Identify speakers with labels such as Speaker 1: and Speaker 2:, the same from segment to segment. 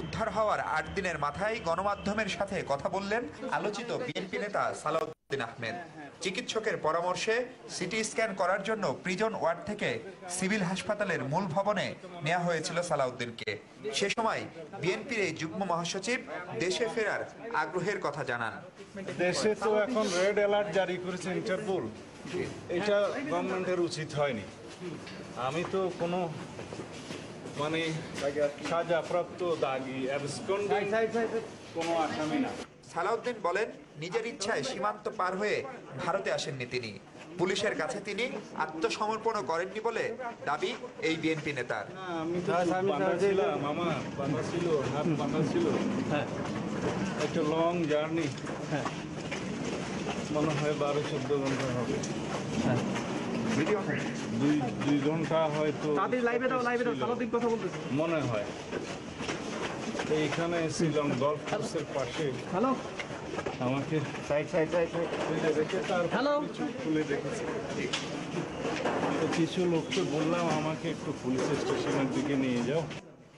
Speaker 1: উদ্ধার হওয়ার আট দিনের মাথায় গণমাধ্যমের সাথে কথা বললেন আলোচিত বিএনপি নেতা সালাউদ্দিন আহমেদ। চিকিৎসকের পরামর্শে সিটি স্ক্যান করার জন্য প্রিজন ওয়ার্ড থেকে সিভিল হাসপাতালের মূল ভবনে নেওয়া হয়েছিল সালাউদ্দিনকে। সে সময় বিএনপির এই যুগ্ম মহাসচিব দেশে ফেরার আগ্রহের কথা জানান।
Speaker 2: দেশে তো এখন রেড অ্যালার্ট জারি করেছে ইন্টারপোল। এটা গভর্নমেন্টের উচিত হয়নি। আমি তো কোনো মানে সাজাপ্রাপ্ত দাগি কোনো আসামি না।
Speaker 1: সালাউদ্দিন বলেন নিজের ইচ্ছায় সীমান্ত পার হয়ে ভারতে আসেননি তিনি। পুলিশের কাছে তিনি আত্মসমর্পণও করেননি বলে দাবি এই বিএনপি নেতার।
Speaker 2: একটা লং জার্নি মনে হয় বারো চোদ্দ ঘণ্টা হবে। দুই দুই ঘণ্টা হয়তো
Speaker 3: তাদের লাইভে দাও লাইভে দাও সারাদিন কথা বলতেছে।
Speaker 2: মনে হয়। এইখানে ছিলাম গল্ফ কোর্সের পাশে।
Speaker 3: হ্যালো?
Speaker 2: আমাকে সাইড সাইড সাইড খুলে রেখে তার
Speaker 3: Hello?
Speaker 2: খুলে দেখেছি। তো কিছু লোককে বললাম আমাকে একটু পুলিশ স্টেশনের দিকে নিয়ে যাও।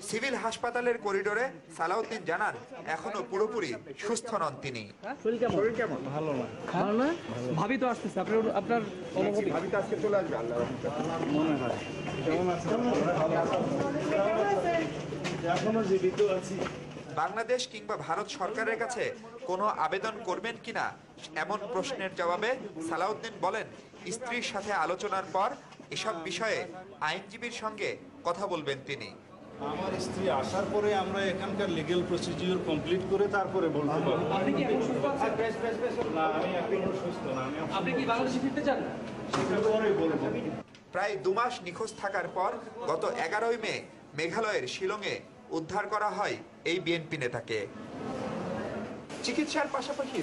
Speaker 1: সিভিল হাসপাতালের করিডোরে সালাউদ্দিন জানান এখনও পুরোপুরি সুস্থ নন তিনি।
Speaker 2: ভালো না।
Speaker 3: ভালো না? ভাবি তো আসতেছে আপনার আপনার অনুভূতি?
Speaker 2: মনে হয়। কেমন আছে। এখনও জীবিত আছি।
Speaker 1: বাংলাদেশ কিংবা ভারত সরকারের কাছে কোনো আবেদন করবেন কিনা এমন প্রশ্নের জবাবে সালাউদ্দিন বলেন স্ত্রীর সাথে আলোচনার পর এসব বিষয়ে আইনজীবীর সঙ্গে কথা বলবেন তিনি।
Speaker 2: আমার স্ত্রী আসার পরে আমরা এখানকার লিগেল কমপ্লিট করে তারপরে বলতে পারব।
Speaker 3: আপনি কি এখন সুস্থ আছেন?
Speaker 2: না আমি এখনও সুস্থ না আমি
Speaker 3: আপনি কি বাংলাদেশে ফিরতে চান
Speaker 2: সেটা পরে বলব।
Speaker 1: প্রায় দু মাস নিখোঁজ থাকার পর গত এগারোই মে মেঘালয়ের শিলংয়ে উদ্ধার করা হয় এই বিএনপি নেতাকে। চিকিৎসার পাশাপাশি